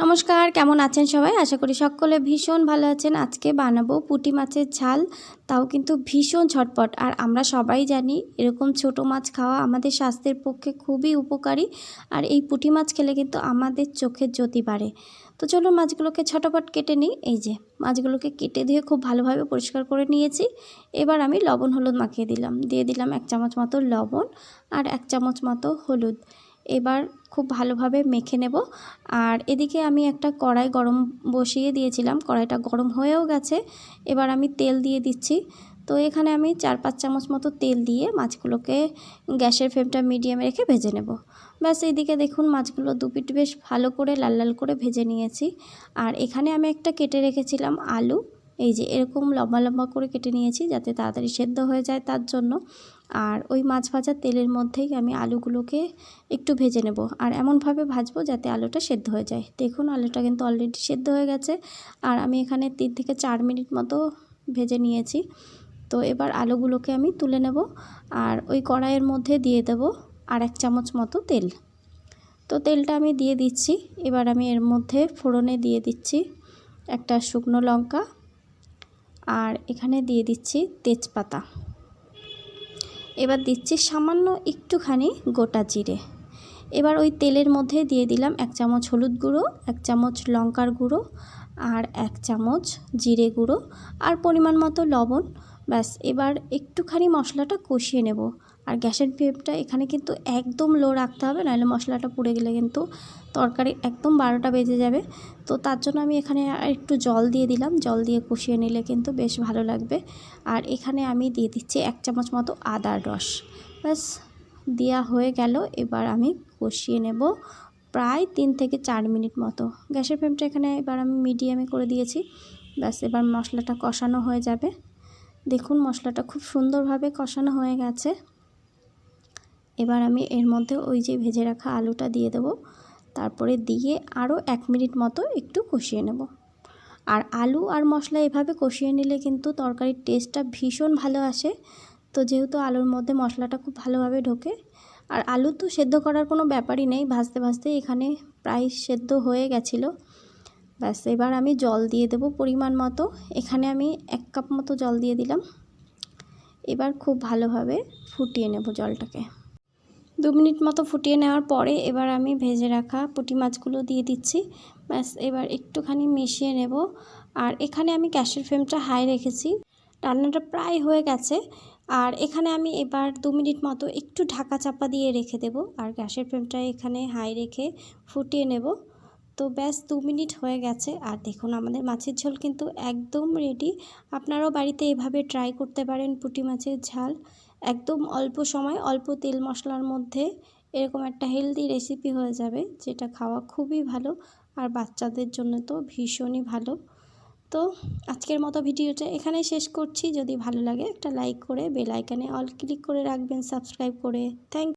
নমস্কার, কেমন আছেন সবাই? আশা করি সকলে ভীষণ ভালো আছেন। আজকে বানাবো পুঁটি মাছের ঝাল, তাও কিন্তু ভীষণ ঝটপট। আর আমরা সবাই জানি এরকম ছোট মাছ খাওয়া আমাদের স্বাস্থ্যের পক্ষে খুবই উপকারী, আর এই পুঁটি মাছ খেলে কিন্তু আমাদের চোখের জ্যোতি বাড়ে। তো চলুন মাছগুলোকে ছটপট কেটে নিই। এই যে, মাছগুলোকে কেটে দিয়ে খুব ভালোভাবে পরিষ্কার করে নিয়েছি। এবার আমি লবণ, হলুদ মাখিয়ে দিলাম। দিয়ে দিলাম এক চামচ মতো লবণ আর এক চামচ মতো হলুদ। এবার খুব ভালোভাবে মেখে নেব। আর এদিকে আমি একটা কড়াই গরম বসিয়ে দিয়েছিলাম, কড়াইটা গরম হয়েও গেছে। এবার আমি তেল দিয়ে দিচ্ছি। তো এখানে আমি চার পাঁচ চামচ মতো তেল দিয়ে মাছগুলোকে গ্যাসের ফ্লেমটা মিডিয়ামে রেখে ভেজে নেব। ব্যাস এইদিকে দেখুন মাছগুলো দুপিট বেশ ভালো করে লাল লাল করে ভেজে নিয়েছি। আর এখানে আমি একটা কেটে রেখেছিলাম আলু। এই যে এরকম লম্বা লম্বা করে কেটে নিয়েছি যাতে তাড়াতাড়ি সেদ্ধ হয়ে যায় তার জন্য। আর ওই মাছ ভাজার তেলের মধ্যেই আমি আলুগুলোকে একটু ভেজে নেব আর এমনভাবে ভাজবো যাতে আলুটা সেদ্ধ হয়ে যায়। দেখুন, আলুটা কিন্তু অলরেডি সেদ্ধ হয়ে গেছে। আর আমি এখানে তিন থেকে চার মিনিট মতো ভেজে নিয়েছি। তো এবার আলুগুলোকে আমি তুলে নেব আর ওই কড়াইয়ের মধ্যে দিয়ে দেব আর এক চামচ মতো তেল। তো তেলটা আমি দিয়ে দিচ্ছি। এবার আমি এর মধ্যে ফোড়নে দিয়ে দিচ্ছি একটা শুকনো লঙ্কা আর এখানে দিয়ে দিচ্ছি তেজপাতা। এবার দিচ্ছি সামান্য একটুখানি গোটা জিরে। এবার ওই তেলের মধ্যে দিয়ে দিলাম এক চামচ হলুদ গুঁড়ো, এক চামচ লঙ্কার গুঁড়ো আর এক চামচ জিরে গুঁড়ো আর পরিমাণ মতো লবণ। ব্যাস, এবার একটুখানি মশলাটা কষিয়ে নেব। আর গ্যাসের ফ্লেমটা এখানে কিন্তু একদম লো রাখতে হবে, নাহলে মশলাটা পুড়ে গেলে কিন্তু তরকারি একদম বারোটা বেজে যাবে। তো তার জন্য আমি এখানে একটু জল দিয়ে দিলাম, জল দিয়ে কষিয়ে নিলে কিন্তু বেশ ভালো লাগবে। আর এখানে আমি দিয়ে দিচ্ছি এক চামচ মতো আদার রস। ব্যাস দেওয়া হয়ে গেল। এবার আমি কষিয়ে নেব প্রায় তিন থেকে চার মিনিট মতো। গ্যাসের ফ্লেমটা এখানে এবার আমি মিডিয়ামে করে দিয়েছি। ব্যাস, এবার মশলাটা কষানো হয়ে যাবে। দেখুন, মশলাটা খুব সুন্দরভাবে কষানো হয়ে গেছে। এবার আমি এর মধ্যে ওই যে ভেজে রাখা আলুটা দিয়ে দেব। তারপরে দিয়ে আরও এক মিনিট মতো একটু কষিয়ে নেব। আর আলু আর মশলা এভাবে কষিয়ে নিলে কিন্তু তরকারির টেস্টটা ভীষণ ভালো আসে। তো যেহেতু আলুর মধ্যে মশলাটা খুব ভালোভাবে ঢোকে, আর আলু তো সেদ্ধ করার কোনো ব্যাপারই নেই, ভাজতে ভাজতে এখানে প্রায় সেদ্ধ হয়ে গেছিল। ব্যাস, এবার আমি জল দিয়ে দেব পরিমাণ মতো। এখানে আমি এক কাপ মতো জল দিয়ে দিলাম। এবার খুব ভালোভাবে ফুটিয়ে নেব জলটাকে। দু মিনিট মতো ফুটিয়ে নেওয়ার পরে এবার আমি ভেজে রাখা পুঁটি মাছগুলো দিয়ে দিচ্ছি। ব্যাস, এবার একটুখানি মিশিয়ে নেব। আর এখানে আমি গ্যাসের ফ্লেমটা হাই রেখেছি। রান্নাটা প্রায় হয়ে গেছে। আর এখানে আমি এবার দু মিনিট মতো একটু ঢাকা চাপা দিয়ে রেখে দেব। আর গ্যাসের ফ্লেমটা এখানে হাই রেখে ফুটিয়ে নেব। তো ব্যাস, দু মিনিট হয়ে গেছে। আর দেখুন, আমাদের মাছের ঝোল কিন্তু একদম রেডি আপনারাও বাড়িতে এভাবে ট্রাই করতে পারেন পুঁটি মাছের ঝাল। একদম অল্প সময়, অল্প তেল মশলার মধ্যে এরকম একটা হেলদি রেসিপি হয়ে যাবে, যেটা খাওয়া খুবই ভালো আর বাচ্চাদের জন্য তো ভীষণই ভালো। তো আজকের মতো ভিডিওটা এখানেই শেষ করছি। যদি ভালো লাগে একটা লাইক করে বেল আইকানে অল ক্লিক করে রাখবেন সাবস্ক্রাইব করে। থ্যাংক